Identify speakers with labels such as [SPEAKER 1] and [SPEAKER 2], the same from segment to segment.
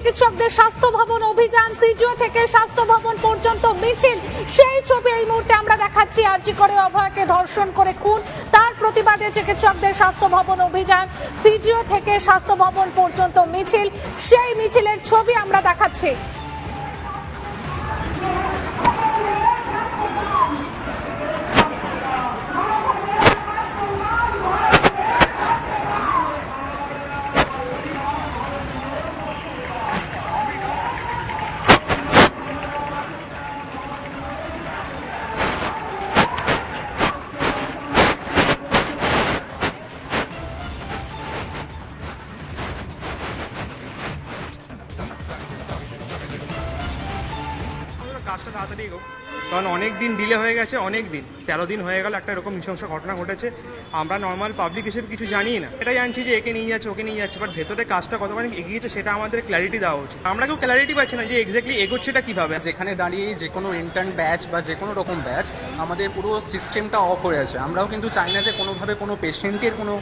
[SPEAKER 1] চিকিৎসকদের স্বাস্থ্য ভবন অভিযান সিজিও থেকে স্বাস্থ্য ভবন পর্যন্ত মিছিল। সেই ছবি এই মুহূর্তে আমরা দেখাচ্ছি। আরজি করে অভয়কে ধর্ষণ করে খুন। তার প্রতিবাদে চিকিৎসকদের স্বাস্থ্য ভবন অভিযান সিজিও থেকে স্বাস্থ্য ভবন পর্যন্ত মিছিল। সেই মিছিলের ছবি আমরা দেখাচ্ছি।
[SPEAKER 2] কাজটা তাড়াতাড়ি এগোক। কারণ অনেক দিন ডিলে হয়ে গেছে অনেক দিন। তেরো দিন হয়ে গেল একটা এরকম নৃশংস ঘটনা ঘটেছে। আমরা নর্মাল পাবলিক হিসেবে কিছু জানি না। এটা জানছি যে একে নিয়ে যাচ্ছে ওকে নিয়ে যাচ্ছে বাট ভেতরে কাজটা কতখানি এগিয়েছে সেটা আমাদের ক্ল্যারিটি দেওয়া উচিত। আমরা কেউ ক্ল্যারিটি পাচ্ছি না যে এক্স্যাক্টলি এগোচ্ছেটা কীভাবে।
[SPEAKER 3] যেখানে দাঁড়িয়ে যে কোনো ইন্টার্ন ব্যাচ বা যে কোনো রকম ব্যাচ আমাদের পুরো সিস্টেমটা অফ হয়ে আছে। আমরাও কিন্তু চাই না যে কোনোভাবে কোনো পেশেন্টের কোনো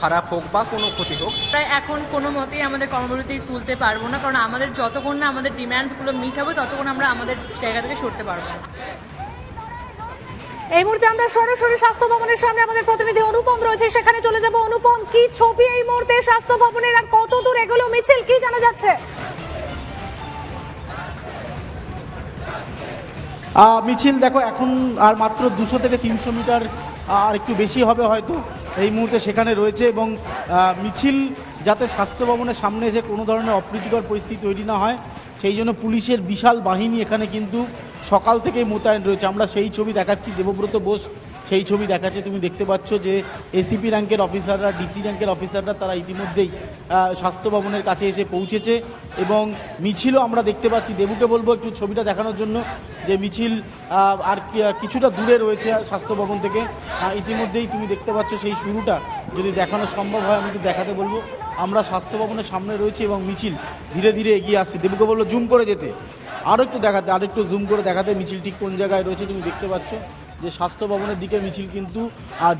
[SPEAKER 3] খারাপ হোক বা কোনো ক্ষতি হোক।
[SPEAKER 4] তাই এখন কোনো মতেই আমাদের কর্মবিরতি তুলতে পারব না কারণ আমাদের যতক্ষণ না আমাদের ডিম্যান্ডসগুলো মিট হবে ততক্ষণ আমরা আমাদের জায়গা থেকে সরতে পারব না।
[SPEAKER 1] এই মুহূর্তে আমরা সরাসরি স্বাস্থ্য ভবনের সামনে আমাদের প্রতিনিধি অনুপম রয়েছে। সেখানে চলে যাব। অনুপম, কি ছবি এই মুহূর্তে স্বাস্থ্য ভবনের আর কত দূর এগুলো? মিছিল কি জানা যাচ্ছে?
[SPEAKER 5] মিছিল দেখো, এখন আর মাত্র দুশো থেকে তিনশো মিটার আর একটু বেশি হবে হয়তো এই মুহূর্তে সেখানে রয়েছে এবং মিছিল যাতে স্বাস্থ্য ভবনের সামনে এসে কোনো ধরনের অপ্রীতিকর পরিস্থিতি তৈরি না হয়, সেই জন্য পুলিশের বিশাল বাহিনী এখানে কিন্তু সকাল থেকেই মোতায়েন রয়েছে। আমরা সেই ছবি দেখাচ্ছি। দেবব্রত বোস সেই ছবি দেখাচ্ছে। তুমি দেখতে পাচ্ছ যে এসিপি র্যাঙ্কের অফিসাররা ডিসি র্যাঙ্কের অফিসাররা তারা ইতিমধ্যেই স্বাস্থ্য ভবনের কাছে এসে পৌঁছেছে এবং মিছিলও আমরা দেখতে পাচ্ছি। দেবুকে বলব একটু ছবিটা দেখানোর জন্য যে মিছিল আর কিছুটা দূরে রয়েছে স্বাস্থ্য ভবন থেকে। ইতিমধ্যেই তুমি দেখতে পাচ্ছ সেই শুরুটা। যদি দেখানো সম্ভব হয়, আমি একটু দেখাতে বলব। আমরা স্বাস্থ্য ভবনের সামনে রয়েছি এবং মিছিল ধীরে ধীরে এগিয়ে আসছে। দেবুকে বলব জুম করে যেতে। আরও একটু দেখাতে, আর একটু জুম করে দেখাতে মিছিল ঠিক কোন জায়গায় রয়েছে তুমি দেখতে পাচ্ছ যে স্বাস্থ্য ভবনের দিকে মিছিল কিন্তু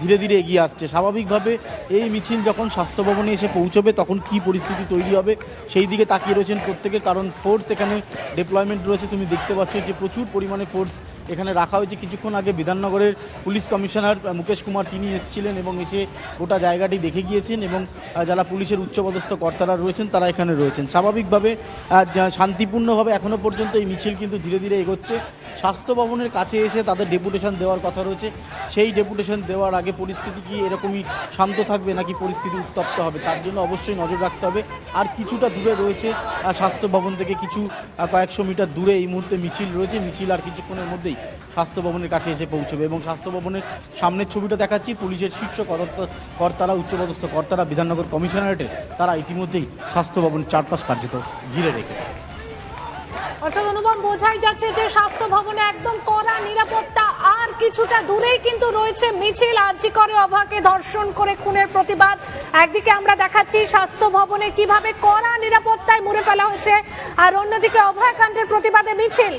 [SPEAKER 5] ধীরে ধীরে এগিয়ে আসছে। স্বাভাবিকভাবে এই মিছিল যখন স্বাস্থ্য ভবনে এসে পৌঁছবে তখন কি পরিস্থিতি তৈরি হবে সেই দিকে তাকিয়ে রয়েছেন প্রত্যেকে, কারণ ফোর্স এখানে ডিপ্লয়মেন্ট রয়েছে। তুমি দেখতে পাচ্ছ যে প্রচুর পরিমাণে ফোর্স এখানে রাখা হয়েছে। কিছুক্ষণ আগে বিধাননগরের পুলিশ কমিশনার মুকেশ কুমার তিনি এসেছিলেন এবং এসে গোটা জায়গাটি দেখে গিয়েছেন এবং যারা পুলিশের উচ্চপদস্থ কর্তারা রয়েছেন তারা এখানে রয়েছেন। স্বাভাবিকভাবে শান্তিপূর্ণভাবে এখনও পর্যন্ত এই মিছিল কিন্তু ধীরে ধীরে এগোচ্ছে। স্বাস্থ্য ভবনের কাছে এসে তাদের ডেপুটেশন দেওয়ার কথা রয়েছে। সেই ডেপুটেশন দেওয়ার আগে পরিস্থিতি কি এরকমই শান্ত থাকবে নাকি পরিস্থিতি উত্তপ্ত হবে? তার জন্য অবশ্যই নজর রাখতে হবে। আর কিছুটা দূরে রয়েছে স্বাস্থ্য ভবন থেকে কিছু কয়েকশো মিটার দূরে এই মুহূর্তে মিছিল রয়েছে। মিছিল আর কিছুক্ষণের মধ্যেই স্বাস্থ্য ভবনের কাছে এসে পৌঁছবে এবং স্বাস্থ্য ভবনের সামনের ছবিটা দেখাচ্ছি। পুলিশের শীর্ষ কর্তা- কর্তারা, উচ্চপদস্থ কর্তারা, বিধাননগর কমিশনারেটের, তারা ইতিমধ্যেই স্বাস্থ্য ভবনের চারপাশ কার্যত ঘিরে রেখেছে।
[SPEAKER 1] অর্থাৎ অনুভব বোঝাই যাচ্ছে যে স্বাস্থ্য ভবনে একদম কড়া নিরাপত্তা আর কিছুটা দূরেই কিন্তু রয়েছে মিছিল। আর্জি করে অভাকে ধর্ষণ করে খুনের প্রতিবাদ। একদিকে আমরা দেখাচ্ছি স্বাস্থ্য ভবনে কীভাবে কড়া নিরাপত্তায় মুড়ে ফেলা হয়েছে, আর অন্যদিকে অভয়কাণ্ডের প্রতিবাদে মিছিল।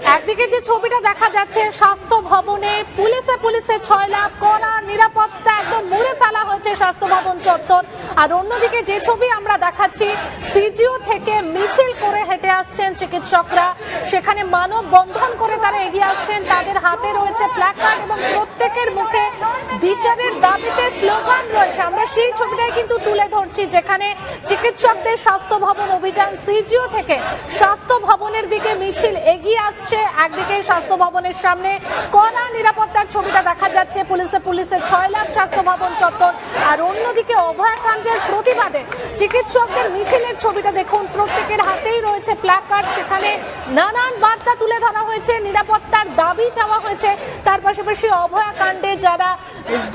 [SPEAKER 1] একদিকে যে ছবিটা দেখা যাচ্ছে, স্বাস্থ্য ভবনে পুলিশে পুলিশে ছয় লাখ, কড়া নিরাপত্তা একদম মুড়ে ফেলা হয়েছে স্বাস্থ্য ভবন চত্বর। আর অন্যদিকে যে ছবি আমরা দেখাচ্ছি, সিজিও থেকে মিছিল করে হেঁটে আসছেন চিকিৎসকরা। সেখানে মানব বন্ধন করে তারা এগিয়ে আসছেন। তাদের হাতে রয়েছে প্ল্যাকার্ড এবং প্রত্যেকের মুখে বিচারের দাবিতে স্লোগান সেই ছবিটাই কিন্তু তুলে ধরছি, যেখানে চিকিৎসকদের স্বাস্থ্য ভবন অভিযান সিজিও থেকে স্বাস্থ্য ভবনের দিকে মিছিল এগিয়ে আসছে। একদিকে স্বাস্থ্য ভবনের সামনে কড়া নিরাপত্তার ছবিটা দেখা যাচ্ছে, পুলিশে পুলিশে ছয় লাখ স্বাস্থ্য ভবন চত্বর, আর অন্যদিকে অভয়াকাণ্ডের প্রতিবাদে চিকিৎসকদের মিছিলের ছবিটা দেখুন, প্রত্যেকের হাতেই রয়েছে প্ল্যাকার্ড সেখানে নানান বার্তা তুলে ধরা হয়েছে, নিরাপত্তার দাবি চাওয়া হয়েছে। তার পাশাপাশি অভয়াকাণ্ডে যারা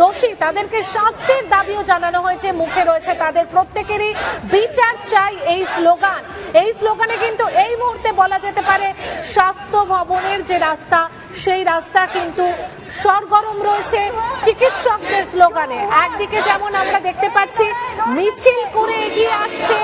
[SPEAKER 1] দোষী, তাদেরকে শাস্তির দাবিও জানানো হয়েছে, মুখে রয়েছে তাদের প্রত্যেকেরই বিচার চাই এই স্লোগান। এই স্লোগানে কিন্তু এই মুহূর্তে বলা যেতে পারে, স্বাস্থ্য ভবনের যে রাস্তা, সেই রাস্তা কিন্তু সরগরম রয়েছে চিকিৎসকদের স্লোগানে। একদিকে যেমন আমরা দেখতে পাচ্ছি, মিছিল করে এগিয়ে আসছে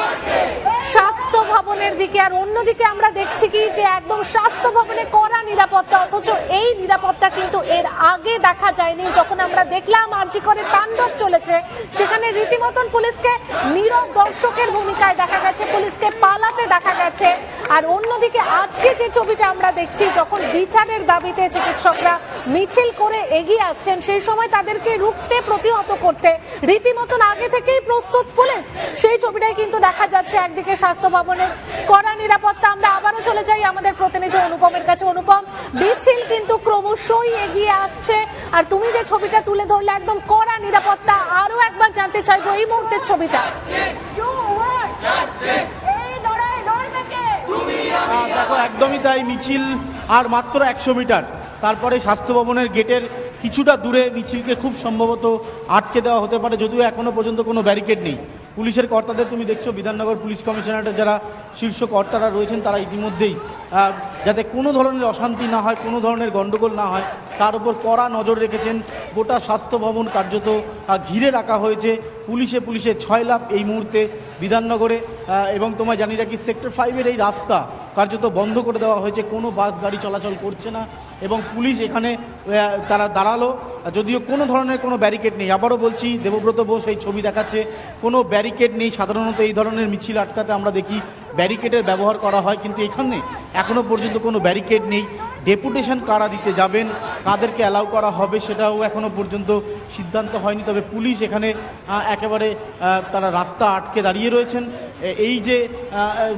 [SPEAKER 1] ভবনের দিকে আর অন্যদিকে আমরা দেখছি কি যে একদম স্বাস্থ্য ভবনে কড়া নিরাপত্তা, অথচ এই নিরাপত্তা কিন্তু এর আগে দেখা যায়নি। যখন আমরা দেখলাম আরজি করে তাণ্ডব চলেছে, সেখানে রীতিমতন পুলিশকে নীরব দর্শকের ভূমিকায় দেখা গেছে, পুলিশকে পালাতে দেখা গেছে। আর অন্যদিকে আজকে যে ছবিটা আমরা দেখছি, যখন বিচারের দাবিতে চিকিৎসকরা মিছিল করে এগিয়ে আসছেন, সেই সময় তাদেরকে রুখতে প্রতিহত করতে রীতিমতন আগে থেকেই প্রস্তুত পুলিশ। সেই ছবিটাই কিন্তু দেখা যাচ্ছে একদিকে স্বাস্থ্য ভবনের কড়া নিরাপত্তা, আমরা আবারও চলে যাই আমাদের প্রতিনিধি অনুপমের কাছে। অনুপম মিছিল কিন্তু ক্রমশই এগিয়ে আসছে। আর তুমি যে ছবিটা তুলে ধরলে, একদম কড়া নিরাপত্তা আরও একবার জানতে চাইব এই মুহূর্তের ছবিটা।
[SPEAKER 5] দেখো, একদমই তাই, মিছিল আর মাত্র একশো মিটার। তারপরে স্বাস্থ্য ভবনের গেটের কিছুটা দূরে মিছিলকে খুব সম্ভবত আটকে দেওয়া হতে পারে, যদিও এখনও পর্যন্ত কোনো ব্যারিকেড নেই। পুলিশের কর্তাদের তুমি দেখছ, বিধাননগর পুলিশ কমিশনারেটের যারা শীর্ষ কর্তারা রয়েছেন, তারা ইতিমধ্যেই যাতে কোনো ধরনের অশান্তি না হয়, কোনো ধরনের গণ্ডগোল না হয়, তার উপর কড়া নজর রেখেছেন গোটা স্বাস্থ্য ভবন কার্যত ঘিরে রাখা হয়েছে। পুলিশে পুলিশে ছয় লাভ এই মুহূর্তে বিধাননগরে। এবং তোমায় জানি রাখি, সেক্টর ফাইভের এই রাস্তা কার্যত বন্ধ করে দেওয়া হয়েছে। কোনো বাস, গাড়ি চলাচল করছে না এবং পুলিশ এখানে তারা দাঁড়াল। যদিও কোনো ধরনের কোনো ব্যারিকেড নেই। আবারও বলছি, দেবব্রত বোস এই ছবি দেখাচ্ছে। কোনো ব্যারিকেড নেই। সাধারণত এই ধরনের মিছিল আটকাতে আমরা দেখি ব্যারিকেডের ব্যবহার করা হয়। কিন্তু এখানে এখনও পর্যন্ত কোনো ব্যারিকেড নেই। ডেপুটেশন কারা দিতে যাবেন, কাদেরকে অ্যালাউ করা হবে সেটাও এখনও পর্যন্ত সিদ্ধান্ত হয়নি। তবে পুলিশ এখানে একেবারে তারা রাস্তা আটকে দাঁড়িয়ে রয়েছেন। এই যে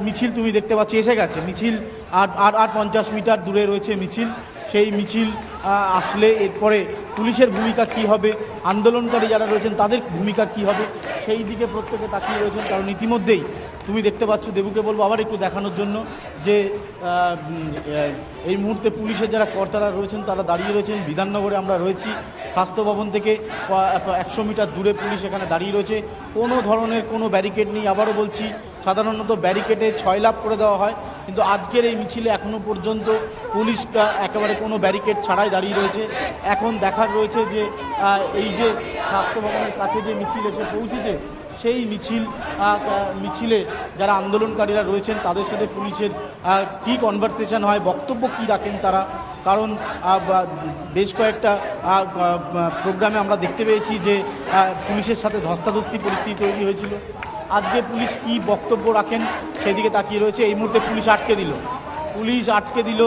[SPEAKER 5] মিছিল তুমি দেখতে পাচ্ছ, এসে গেছে। মিছিল আর আর আর পঞ্চাশ মিটার দূরে রয়েছে মিছিল। সেই মিছিল আসলে এরপরে পুলিশের ভূমিকা কি হবে, আন্দোলনকারী যারা রয়েছেন তাদের ভূমিকা কি হবে সেই দিকে প্রত্যেকে তাকিয়ে রয়েছেন, কারণ ইতিমধ্যেই তুমি দেখতে পাচ্ছ, দেবুকে বলব আবার একটু দেখানোর জন্য যে এই মুহূর্তে পুলিশের যারা কর্তারা রয়েছেন, তারা দাঁড়িয়ে রয়েছেন। বিধাননগরে আমরা রয়েছি। স্বাস্থ্য ভবন থেকে একশো মিটার দূরে পুলিশ এখানে দাঁড়িয়ে রয়েছে। কোনো ধরনের কোনো ব্যারিকেড নেই। আবারও বলছি, সাধারণত ব্যারিকেডে ছয় লাভ করে দেওয়া হয়। কিন্তু আজকের এই মিছিলে এখনও পর্যন্ত পুলিশটা একেবারে কোনো ব্যারিকেড ছাড়াই দাঁড়িয়ে রয়েছে। এখন দেখার রয়েছে যে এই যে স্বাস্থ্য ভবনের কাছে যে মিছিল এসে পৌঁছেছে, সেই মিছিল মিছিলে যারা আন্দোলনকারীরা রয়েছেন, তাদের সাথে পুলিশের কী কনভারসেশন হয়, বক্তব্য কী রাখেন তারা? কারণ বেশ কয়েকটা প্রোগ্রামে আমরা দেখতে পেয়েছি যে পুলিশের সাথে ধস্তাধস্তি পরিস্থিতি তৈরি হয়েছিল। আজকে পুলিশ কি বক্তব্য রাখেন সেদিকে তাকিয়ে রয়েছে। এই মুহূর্তে পুলিশ আটকে দিল। পুলিশ আটকে দিল।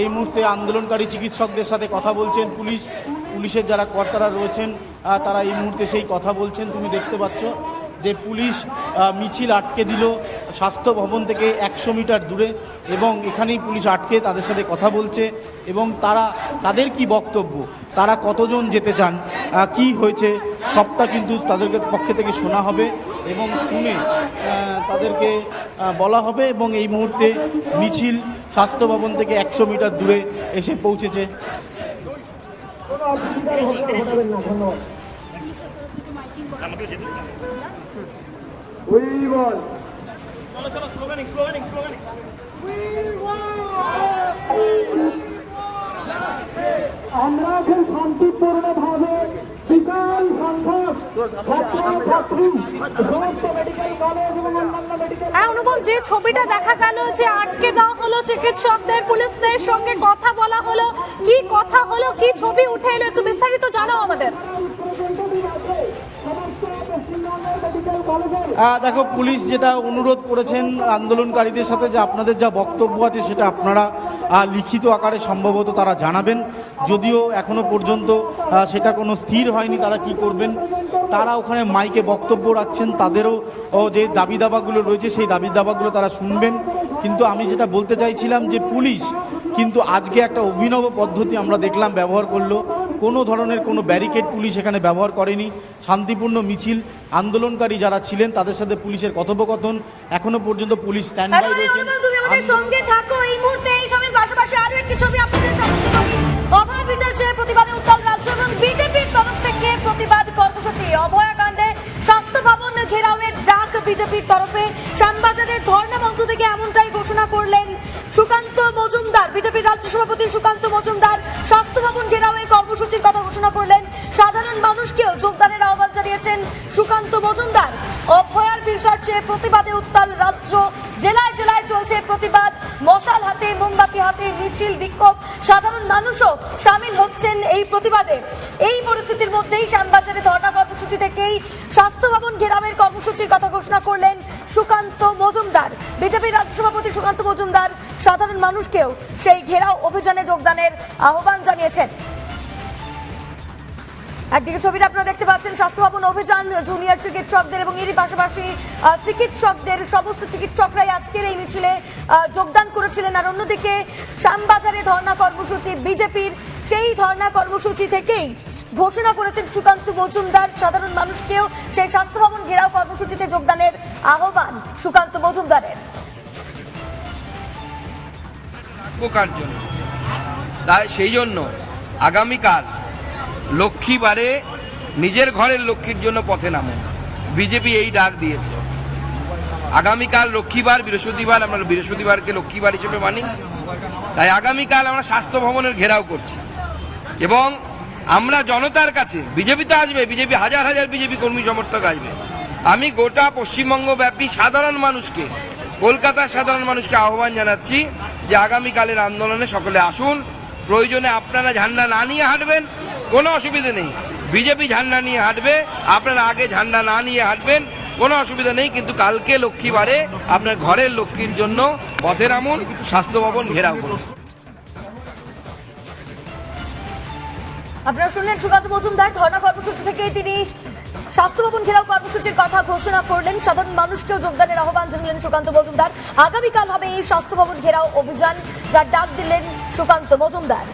[SPEAKER 5] এই মুহূর্তে আন্দোলনকারী চিকিৎসকদের সাথে কথা বলছেন পুলিশ। পুলিশের যারা কর্তারা রয়েছেন তারা এই মুহূর্তে সেই কথা বলছেন। তুমি দেখতে পাচ্ছ যে পুলিশ মিছিল আটকে দিল। স্বাস্থ্য ভবন থেকে একশো মিটার দূরে এবং এখানেই পুলিশ আটকে তাদের সাথে কথা বলছে এবং তারা, তাদের কি বক্তব্য? তারা কতজন যেতে চান? কি হয়েছে? সবটা কিন্তু তাদেরকে পক্ষে থেকে শোনা হবে এবং শুনে তাদেরকে বলা হবে এবং এই মুহূর্তে মিছিল স্বাস্থ্য ভবন থেকে একশো মিটার দূরে এসে পৌঁছেছে।
[SPEAKER 6] আমরা খুব শান্তিপূর্ণ ভাবে বিশাল সংখ্যক ছাত্র ছাত্রী সমস্ত মেডিকেল কলেজ এবং অন্যান্য
[SPEAKER 1] যে ছবিটা দেখা গেল যে আটকে দেওয়া হলো চিকিৎসকদের, পুলিশদের সঙ্গে কথা বলা হলো, কি কথা হলো, কি ছবি উঠে এলো, একটু বিস্তারিত জানাও আমাদের।
[SPEAKER 5] দেখো, পুলিশ যেটা অনুরোধ করেছেন আন্দোলনকারীদের সাথে যে আপনাদের যা বক্তব্য আছে সেটা আপনারা লিখিত আকারে সম্ভবত তারা জানাবেন। যদিও এখনও পর্যন্ত সেটা কোনো স্থির হয়নি তারা কি করবেন। তারা ওখানে মাইকে বক্তব্য রাখছেন, তাদেরও যে দাবি দাবাগুলো রয়েছে সেই দাবি দাবাগুলো তারা শুনবেন। কিন্তু আমি যেটা বলতে চাইছিলাম যে পুলিশ কিন্তু আজকে একটা অভিনব পদ্ধতি আমরা দেখলাম, ব্যবহার করল। কোনো ধরনের কোনো ব্যারিকেড পুলিশ এখানে ব্যবহার করেনি। শান্তিপূর্ণ মিছিল আন্দোলনকারী যারা ছিলেন তাদের সাথে পুলিশের কথোপকথন। এখনও পর্যন্ত পুলিশ স্ট্যান্ড বাই রয়েছেন।
[SPEAKER 7] অনুপম তুমি আমাদের সঙ্গে থাকো। এই মুহূর্তে এই ছবির পাশাপাশি আরও একটি ছবি আপনাদের সামনে অভয় বিচার চেয়ে প্রতিবাদে উত্তম রাজ্য এবং বিজেপির তরফ থেকে প্রতিবাদ কর্মসূচি। অভয়াকাণ্ডে স্বাস্থ্য ভবন ঘেরাওয়ের ডাক বিজেপির তরফে। শ্যামবাজারের ধর্ণা মঞ্চ থেকে এমনটাই ঘোষণা করলেন সুকান্ত মজুমদার। বিজেপির রাজ্য সভাপতি সুকান্ত সুকান্ত মজুমদার। অভয়ার বিচার চেয়ে প্রতিবাদে উত্তাল রাজ্য। জেলায় জেলায় চলছে প্রতিবাদ। মশাল হাতে, মোমবাতি হাতে, মিছিল, বিক্ষোভ। সাধারণ মানুষও সামিল হচ্ছেন এই প্রতিবাদে। এই পরিস্থিতির মধ্যেই শ্যামবাজারে ধর্ণা কর্মসূচি থেকেই স্বাস্থ্য ভবন ঘেরামের কর্মসূচির কথা ঘোষণা করলেন সুকান্ত মজুমদার। বিজেপির রাজ্য সভাপতি সুকান্ত মজুমদার সাধারণ মানুষকেও সেই ঘেরাও অভিযানে যোগদানের আহ্বান জানিয়েছেন। একদিকে ছবিটা আপনারা দেখতে পাচ্ছেন স্বাস্থ্য ভবন অভিযান জুনিয়র চিকিৎসকদের এবং এরই পাশাপাশি চিকিৎসকদের, সমস্ত চিকিৎসকরাই আজকের এই মিছিলে যোগদান করেছিলেন। আর অন্যদিকে, শ্যামবাজারে ধর্ণা কর্মসূচি, বিজেপির সেই ধর্ণা কর্মসূচি থেকেই ঘোষণা করেছেন সুকান্ত মজুমদার। সাধারণ মানুষকেও সেই স্বাস্থ্য ভবন ঘেরাও কর্মসূচিতে যোগদানের আহ্বান সুকান্ত মজুমদারের।
[SPEAKER 8] তাই সেই জন্য আগামীকাল লক্ষ্মীবারে নিজের ঘরের লক্ষ্মীর জন্য পথে নামুন। বিজেপি এই ডাক দিয়েছে। আগামীকাল লক্ষ্মীবার, বৃহস্পতিবার, আমরা বৃহস্পতিবারকে লক্ষ্মীবার হিসেবে মানি। তাই আগামীকাল আমরা স্বাস্থ্য ভবনের ঘেরাও করছি। এবং আমরা জনতার কাছে, বিজেপি তো আসবে, বিজেপি হাজার হাজার বিজেপি কর্মী সমর্থক আসবে। আমি গোটা পশ্চিমবঙ্গ ব্যাপী সাধারণ মানুষকে, কলকাতার সাধারণ মানুষকে আহ্বান জানাচ্ছি যে আগামীকালের আন্দোলনে সকলে আসুন। প্রয়োজনে আপনারা ঝান্ডা না নিয়ে হাঁটবেন কোনো অসুবিধা নেই। বিজেপি ঝান্ডা নিয়ে হাঁটবে, আপনারা আগে ঝান্ডা না নিয়ে হাঁটবেন, কোনো অসুবিধা নেই, কিন্তু কালকে লক্ষ্মীবারে আপনার ঘরের লক্ষ্মীর জন্য পথে নামুন, স্বাস্থ্য ভবন ঘেরাও করুন।
[SPEAKER 7] আপনারা শুনলেন সুকান্ত মজুমদার, ধর্ণা কর্মসূচি থেকেই তিনি স্বাস্থ্য ভবন ঘেরাও কর্মসূচির কথা ঘোষণা করলেন। সাধারণ মানুষকেও যোগদানের আহ্বান জানালেন সুকান্ত মজুমদার। আগামীকাল হবে এই স্বাস্থ্য ভবন ঘেরাও অভিযান, যার ডাক দিলেন সুকান্ত মজুমদার।